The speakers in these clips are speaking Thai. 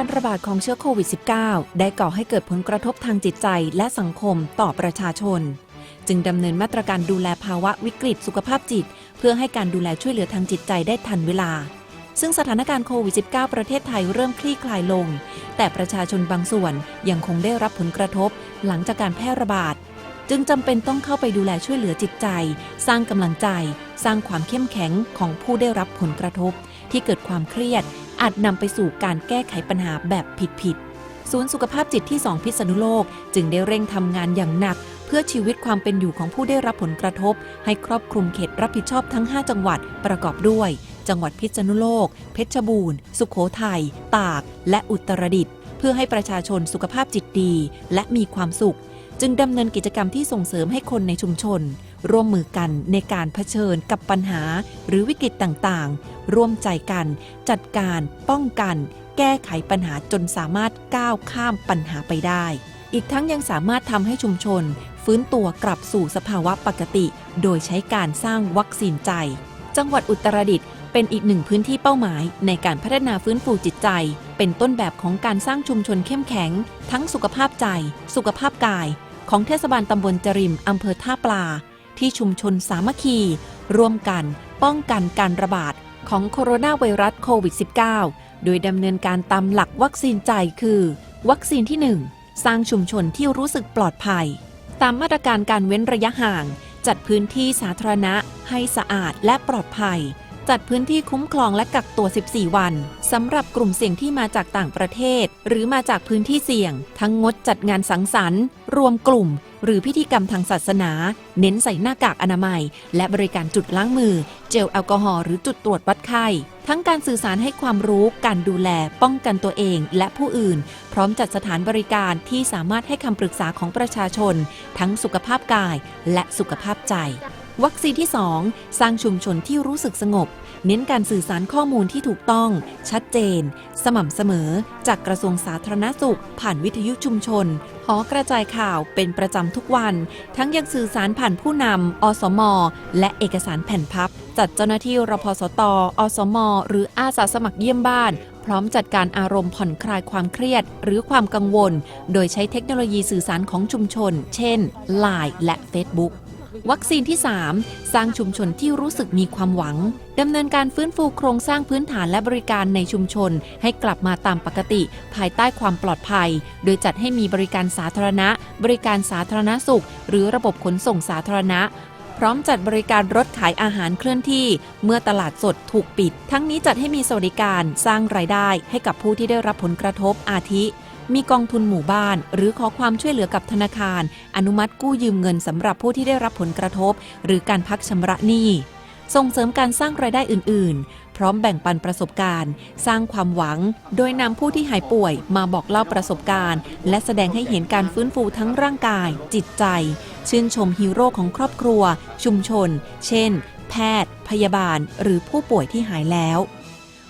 การระบาดของเชื้อโควิด -19 ได้ก่อให้เกิดผลกระทบทางจิตใจและสังคมต่อประชาชน จึงดำเนินมาตรการดูแลภาวะวิกฤตสุขภาพจิต เพื่อให้การดูแลช่วยเหลือทางจิตใจได้ทันเวลา ซึ่งสถานการณ์โควิด -19 ประเทศไทยเริ่มคลี่คลายลง แต่ประชาชนบางส่วนยังคงได้รับผลกระทบ หลังจากการแพร่ระบาด จึงจำเป็นต้องเข้าไปดูแลช่วยเหลือจิตใจ สร้างกำลังใจ สร้างความเข้มแข็งของผู้ได้รับผลกระทบ ที่เกิดความเครียด อาจนำไปสู่การแก้ไขปัญหาแบบผิดๆศูนย์สุขภาพจิตที่ 2 พิษณุโลก จึงได้เร่งทำงานอย่างหนัก เพื่อชีวิตความเป็นอยู่ของผู้ได้รับผลกระทบ ให้ครอบคลุมเขตรับผิดชอบทั้ง 5 จังหวัดประกอบด้วย จังหวัดพิษณุโลก เพชรบูรณ์ สุขโขทัย ตาก และอุตรดิตถ์เพื่อให้ประชาชนสุขภาพจิตดี และมีความสุข จึงดำเนินกิจกรรมที่ส่งเสริมให้คนในชุมชน ร่วมมือกันในการเผชิญกับปัญหาหรือวิกฤตต่างๆ ร่วมใจกัน จัดการป้องกัน แก้ไขปัญหาจนสามารถก้าวข้ามปัญหาไปได้ อีกทั้งยังสามารถทำให้ชุมชน ฟื้นตัวกลับสู่สภาวะปกติ โดยใช้การสร้างวัคซีนใจ จังหวัดอุตรดิตถ์เป็นอีกหนึ่งพื้นที่เป้าหมายในการพัฒนาฟื้นฟูจิตใจ เป็นต้นแบบของการสร้างชุมชนเข้มแข็ง ทั้งสุขภาพใจ สุขภาพกาย ของเทศบาลตำบลจริมอำเภอท่าปลา ที่ชุมชนสามัคคี ร่วมกันป้องกันการระบาดของโคโรนาไวรัสโควิด -19 โดยดำเนินการตามหลักวัคซีนใจคือ วัคซีนที่ 1 สร้างชุมชนที่รู้สึกปลอดภัย ตามมาตรการการเว้นระยะห่าง จัดพื้นที่สาธารณะให้สะอาดและปลอดภัย จัดพื้นที่คุ้มครองและกักตัว 14 วันสำหรับกลุ่มเสี่ยงที่มาจากต่างประเทศ หรือมาจากพื้นที่เสี่ยง ทั้งงดจัดงานสังสรรค์ รวมกลุ่ม หรือพิธีกรรมทางศาสนา เน้นใส่หน้ากากอนามัย และบริการจุดล้างมือ เจลแอลกอฮอล์หรือจุดตรวจวัดไข้ทั้งการสื่อสารให้ความรู้ การดูแล ป้องกันตัวเองและผู้อื่น พร้อมจัดสถานบริการที่สามารถให้คำปรึกษาของประชาชน ทั้งสุขภาพกายและสุขภาพใจ วัคซีนที่ 2 สร้างชุมชนที่รู้สึกสงบ เน้นการสื่อสารข้อมูลที่ถูกต้อง ชัดเจน สม่ำเสมอ จากกระทรวงสาธารณสุข ผ่านวิทยุชุมชน หอกระจายข่าวเป็นประจำทุกวัน ทั้งยังสื่อสารผ่านผู้นำอสม และเอกสารแผ่นพับ จัดเจ้าหน้าที่รพสต อสม หรืออาสาสมัครเยี่ยมบ้านพร้อมจัดการอารมณ์ผ่อนคลายความเครียด หรือความกังวล โดยใช้เทคโนโลยีสื่อสารของชุมชน เช่น Line และ Facebook วัคซีนที่ 3 สร้างชุมชนที่รู้สึกมีความหวังดำเนินการฟื้นฟูโครงสร้างพื้นฐานและบริการในชุมชน ให้กลับมาตามปกติ ภายใต้ความปลอดภัย โดยจัดให้มีบริการสาธารณะ บริการสาธารณสุข หรือระบบขนส่งสาธารณะพร้อมจัดบริการรถขายอาหารเคลื่อนที่ เมื่อตลาดสดถูกปิด ทั้งนี้จัดให้มีสวัสดิการสร้างรายได้ให้กับผู้ที่ได้รับผลกระทบอาทิ มีกองทุนหมู่บ้าน หรือขอความช่วยเหลือกับธนาคาร อนุมัติกู้ยืมเงินสำหรับผู้ที่ได้รับผลกระทบ หรือการพักชำระหนี้ส่งเสริมการสร้างรายได้อื่น ๆ พร้อมแบ่งปันประสบการณ์ สร้างความหวัง โดยนำผู้ที่หายป่วยมาบอกเล่าประสบการณ์ และแสดงให้เห็นการฟื้นฟูทั้งร่างกาย จิตใจ ชื่นชมฮีโร่ของครอบครัว ชุมชน เช่น แพทย์ พยาบาล หรือผู้ป่วยที่หายแล้ว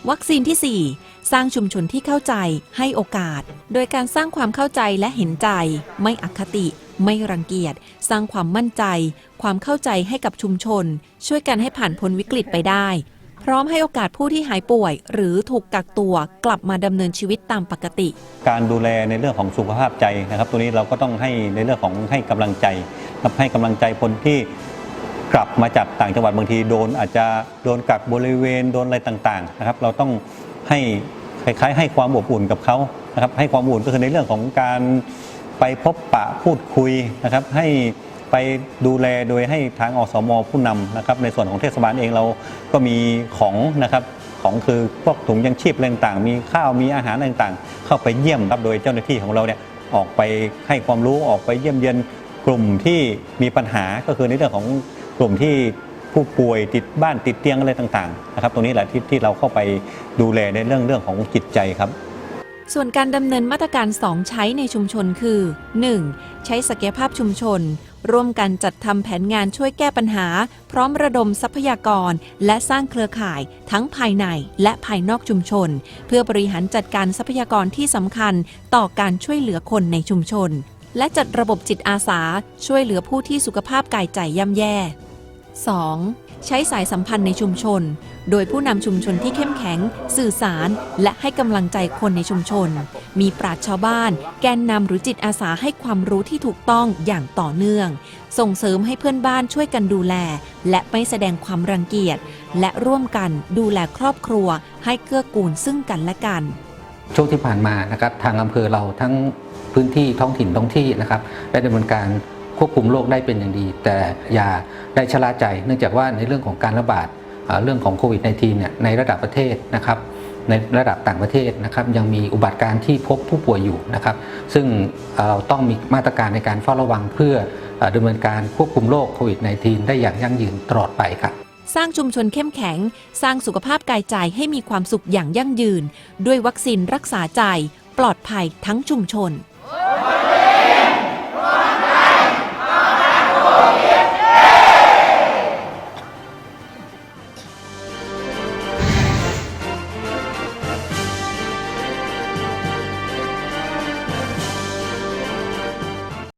วัคซีนที่ 4 สร้างชุมชนที่เข้าใจให้โอกาส โดยการสร้างความเข้าใจและเห็นใจ ไม่อคติ ไม่รังเกียจ สร้างความมั่นใจ ความเข้าใจให้กับชุมชน ช่วยกันให้ผ่านพ้นวิกฤตไปได้ พร้อมให้โอกาสผู้ที่หายป่วย หรือถูกกักตัวกลับมาดำเนินชีวิตตามปกติ การดูแลในเรื่องของสุขภาพใจนะครับ ตัวนี้เราก็ต้องให้ในเรื่องของให้กำลังใจครับให้กำลังใจคนที่กลับมาจากต่างจังหวัดบางทีโดนอาจจะโดนกักบริเวณโดนอะไรต่างๆนะครับ เราต้อง ให้คล้ายๆ ให้ความอบอุ่นกับเขานะครับให้ความอบอุ่นก็คือในเรื่องของการไปพบปะพูดคุยนะครับ ให้ไปดูแลโดยให้ทางอสมผู้นำนะครับ ในส่วนของเทศบาลเองเราก็มีของนะครับของคือพวกถุงยังชีพอะไรต่างๆ มีข้าวมีอาหารอะไรต่างๆ เข้าไปเยี่ยมครับโดยเจ้าหน้าที่ของเราเนี่ยออกไปให้ความรู้ออกไปเยี่ยมเยียนกลุ่มที่มีปัญหาก็คือในเรื่องของกลุ่มที่ ผู้ป่วยติดบ้านติดเตียงอะไรต่างๆนะครับตรงนี้แหละที่ที่เราเข้าไปดูแลในเรื่องเรื่องของจิตใจครับ ส่วนการดำเนินมาตรการ 2 ใช้ในชุมชนคือ 1. ใช้ศักยภาพชุมชน ร่วมกันจัดทำแผนงานช่วยแก้ปัญหา พร้อมระดมทรัพยากร และสร้างเครือข่ายทั้งภายในและภายนอกชุมชน เพื่อบริหารจัดการทรัพยากรที่สำคัญต่อการช่วยเหลือคนในชุมชน และจัดระบบจิตอาสา ช่วยเหลือผู้ที่สุขภาพกายใจย่ำแย่ 2. ใช้สายสัมพันธ์ในชุมชน โดยผู้นำชุมชนที่เข้มแข็ง สื่อสาร และให้กำลังใจคนในชุมชน มีปราชชาวบ้าน แกนนำหรือจิตอาสาให้ความรู้ที่ถูกต้องอย่างต่อเนื่อง ส่งเสริมให้เพื่อนบ้านช่วยกันดูแล และไม่แสดงความรังเกียจ และร่วมกันดูแลครอบครัว ให้เกื้อกูลซึ่งกันและกัน ช่วงที่ผ่านมานะครับทางอำเภอเราทั้งพื้นที่ท้องถิ่นท้องที่นะครับได้ดำเนินการ ควบคุมโรคได้เป็นอย่างดี แต่อย่าได้ชะล่าใจ เนื่องจากว่าในเรื่องของการระบาดเรื่องของโควิด -19 เนี่ยในระดับประเทศนะครับในระดับต่างประเทศนะครับยังมีอุบัติการณ์ที่พบผู้ป่วยอยู่นะครับ ซึ่งเราต้องมีมาตรการในการเฝ้าระวังเพื่อเอ่อดำเนินการควบคุมโรคโควิด -19 ได้อย่างยั่งยืนตลอดไปครับสร้างชุมชนเข้มแข็ง สร้างสุขภาพกายใจให้มีความสุขอย่างยั่งยืน ด้วยวัคซีนรักษาใจ ปลอดภัยทั้งชุมชน